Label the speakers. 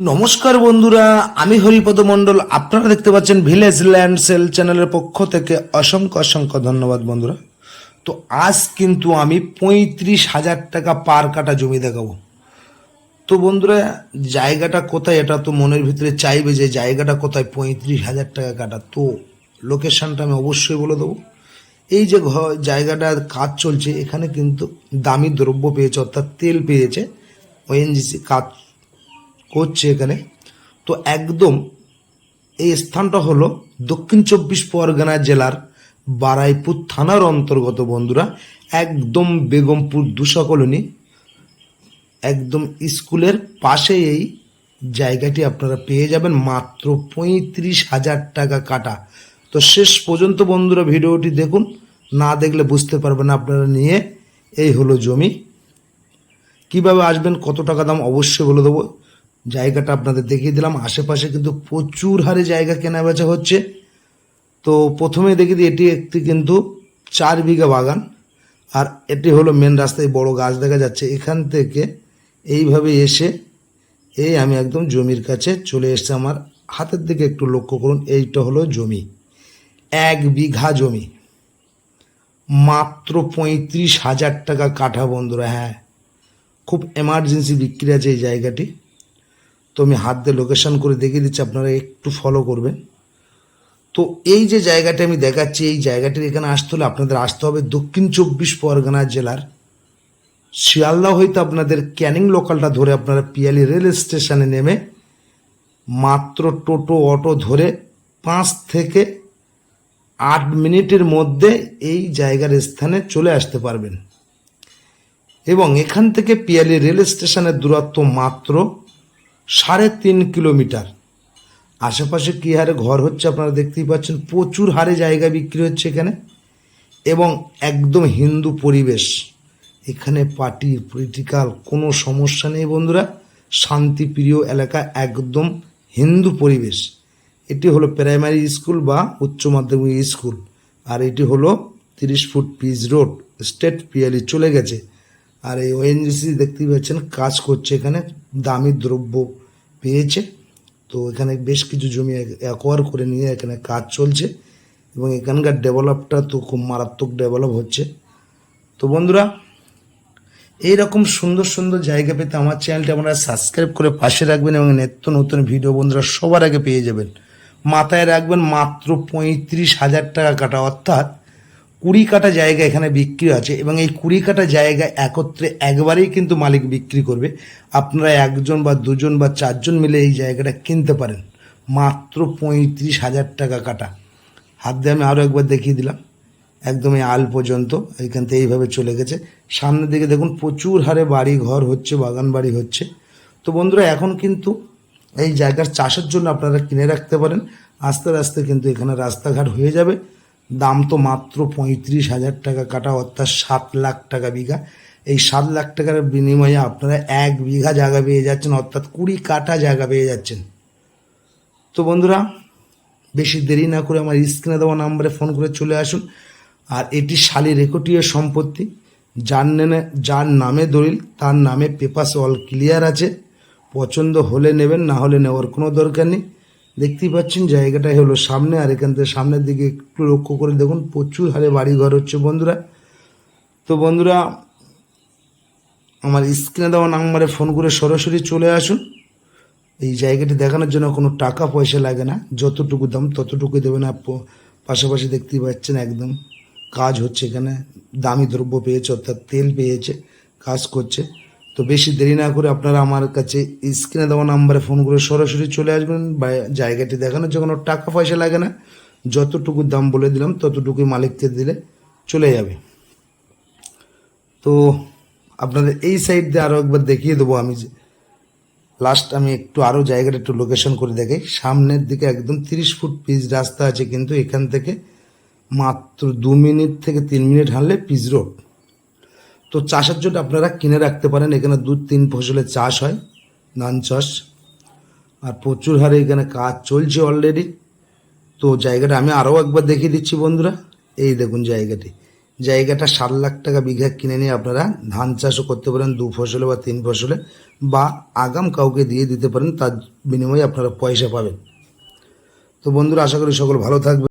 Speaker 1: নমস্কার বন্ধুরা, আমি হরিপদ মণ্ডল। আপনারা দেখতে পাচ্ছেন ভিলেজ ল্যান্ড সেল চ্যানেলের পক্ষ থেকে অসংখ্য অসংখ্য ধন্যবাদ বন্ধুরা। তো আজ কিন্তু আমি পঁয়ত্রিশ হাজার টাকা পার কাটা জমি দেখাবো। তো বন্ধুরা, জায়গাটা কোথায় এটা তো মনের ভিতরে চাইবে যে জায়গাটা কোথায় পঁয়ত্রিশ হাজার টাকা কাটা। তো লোকেশনটা আমি অবশ্যই বলে দেবো। এই যে ঘর জায়গাটার কাজ চলছে, এখানে কিন্তু দামি দ্রব্য পেয়েছে, অর্থাৎ তেল পেয়েছে ওএনজিসি কাজ করছে এখানে। তো একদম এই স্থানটা হলো দক্ষিণ চব্বিশ পরগনা জেলার বারাইপুর থানার অন্তর্গত বন্ধুরা। একদম বেগমপুর দুশা কলোনি। একদম স্কুলের পাশে এই জায়গাটি আপনারা পেয়ে যাবেন মাত্র পঁয়ত্রিশ হাজার টাকা কাটা। তো শেষ পর্যন্ত বন্ধুরা ভিডিওটি দেখুন, না দেখলে বুঝতে পারবেন আপনারা নিয়ে এই হলো জমি। কীভাবে আসবেন, কত টাকা দাম, অবশ্যই বলে দেবো। জায়গাটা আপনাদের দেখিয়ে দিলাম। আশেপাশে কিন্তু প্রচুর হারে জায়গা কেনা বেচা হচ্ছে। তো প্রথমে দেখি এটি একটি কিন্তু চার বিঘা বাগান। আর এটি হলো মেন রাস্তায় বড় গাছ দেখা যাচ্ছে। এখান থেকে এইভাবে এসে এই আমি একদম জমির কাছে চলে এসেছি আমার। হাতের দিকে একটু লক্ষ্য করুন, এইটা হলো জমি। এক বিঘা জমি। মাত্র পঁয়ত্রিশ হাজার টাকা কাঠা বন্ধুরা হ্যাঁ। খুব এমার্জেন্সি বিক্রি আছে এই জায়গাটি। তো আমি হাত দিয়ে লোকেশান করে দেখিয়ে দিচ্ছি, আপনারা একটু ফলো করবেন। তো এই যে জায়গাটি আমি দেখাচ্ছি, এই জায়গাটির এখানে আসতে হলে আপনাদের আসতে হবে দক্ষিণ চব্বিশ পরগনা জেলার শিয়ালদা হইতে আপনাদের ক্যানিং লোকালটা ধরে আপনারা পিয়ালি রেল স্টেশনে নেমে মাত্র টোটো, অটো ধরে পাঁচ থেকে আট মিনিটের মধ্যে এই জায়গার স্থানে চলে আসতে পারবেন। এবং এখান থেকে পিয়ালি রেল স্টেশনের দূরত্ব মাত্র সাড়ে তিন কিলোমিটার। আশেপাশে কী হারে ঘর হচ্ছে আপনারা দেখতেই পাচ্ছেন, প্রচুর হারে জায়গা বিক্রি হচ্ছে এখানে। এবং একদম হিন্দু পরিবেশ। এখানে পার্টি, পলিটিক্যাল কোনো সমস্যা নেই বন্ধুরা। শান্তিপ্রিয় এলাকা, একদম হিন্দু পরিবেশ। এটি হলো প্রাইমারি স্কুল বা উচ্চ মাধ্যমিক স্কুল। আর এটি হলো তিরিশ feet pitch road, state Piyali চলে গেছে। আর এই ওএনজিসি দেখতেই পাচ্ছেন, কাজ করছে এখানে, দামি দ্রব্য পেয়েছে। তো এখানে বেশ কিছু জমি অ্যাকোয়ার করে নিয়ে এখানে কাজ চলছে এবং এখানকার ডেভেলপটা তো খুব মারাত্মক ডেভেলপ হচ্ছে। তো বন্ধুরা, এইরকম সুন্দর সুন্দর জায়গা পেতে আমার চ্যানেলটি আপনারা সাবস্ক্রাইব করে পাশে রাখবেন এবং নিত্য নতুন ভিডিও বন্ধুরা সবার আগে পেয়ে যাবেন। মাথায় রাখবেন মাত্র পঁয়ত্রিশ হাজার টাকা কাটা, অর্থাৎ কুড়ি কাটা জায়গা এখানে বিক্রি আছে এবং এই কুড়ি কাটা জায়গা একত্রে একবারেই কিন্তু মালিক বিক্রি করবে। আপনারা একজন বা দুজন বা চারজন মিলে এই জায়গাটা কিনতে পারেন। মাত্র পঁয়ত্রিশ হাজার টাকা কাটা হাত দিয়ে আমি আরও একবার দেখিয়ে দিলাম। একদম এই আল পর্যন্ত এইখান থেকে এইভাবে চলে গেছে। সামনের দিকে দেখুন প্রচুর হারে বাড়ি ঘর হচ্ছে বাগান বাড়ি হচ্ছে। তো বন্ধুরা, এখন কিন্তু এই জায়গার চাষের জন্য আপনারা কিনে রাখতে পারেন। আস্তে আস্তে কিন্তু এখানে রাস্তাঘাট হয়ে যাবে। দাম তো মাত্র পঁয়ত্রিশ হাজার টাকা কাটা, অর্থাৎ সাত লাখ টাকা বিঘা। এই সাত লাখ টাকার বিনিময়ে আপনারা এক বিঘা জায়গা পেয়ে যাচ্ছেন, অর্থাৎ কুড়ি কাটা জায়গা পেয়ে যাচ্ছেন। তো বন্ধুরা, বেশি দেরি না করে আমার স্ক্রিনে দেওয়া নাম্বারে ফোন করে চলে আসুন। আর এটি শালি রেকর্ডীয় সম্পত্তি। যার নেনে, যার নামে দলিল, তার নামে পেপাস অল ক্লিয়ার আছে। পছন্দ হলে নেবেন, না হলে নেওয়ার কোনো দরকার নেই। দেখতেই পাচ্ছেন, জায়গাটাই হলো সামনে, আর এখান থেকে সামনের দিকে একটু লক্ষ্য করে দেখুন, প্রচুর হারে বাড়ি ঘর হচ্ছে বন্ধুরা। তো বন্ধুরা, আমার স্ক্রিনে দেওয়া নাম্বারে ফোন করে সরাসরি চলে আসুন। এই জায়গাটি দেখানোর জন্য কোনো টাকা পয়সা লাগে না, যতটুকু দাম ততটুকুই দেবেন আর পাশাপাশি দেখতেই পাচ্ছেন একদম কাজ হচ্ছে এখানে, দামি দ্রব্য পেয়েছে, অর্থাৎ তেল পেয়েছে, কাজ করছে। তো বেশি দেরি না করে আপনারা আমার কাছে স্ক্রিনে দেওয়া নাম্বারে ফোন করে সরাসরি চলে আসবেন বা জায়গাটি দেখানোর জন্য টাকা পয়সা লাগে না, যতটুকু দাম বলে দিলাম, ততটুকুই মালিককে দিলে চলে যাবে। তো আপনাদের এই সাইড দিয়ে আরও একবার দেখিয়ে দেবো আমি যে লাস্ট আমি একটু আরও জায়গাটা একটু লোকেশন করে দেখাই। সামনের দিকে একদম তিরিশ ফুট পিচ রাস্তা আছে কিন্তু এখান থেকে মাত্র দু মিনিট থেকে তিন মিনিট হাঁটলে পিচ রোড তো চাষের জন্য আপনারা কিনে রাখতে পারেন। এখানে দু তিন ফসলের চাষ হয়, ধান চাষ। আর প্রচুর হারে এখানে কাজ চলছে অলরেডি তো জায়গাটা আমি আরও একবার দেখিয়ে দিচ্ছি বন্ধুরা। এই দেখুন জায়গাটি। জায়গাটা সাত লাখ টাকা বিঘা কিনে নিয়ে আপনারা ধান চাষও করতে পারেন, দু ফসলে বা তিন ফসলে। বা আগাম কাউকে দিয়ে দিতে পারেন, তার বিনিময়ে আপনারা পয়সা পাবেন। তো বন্ধুরা, আশা করি সকল ভালো থাকবে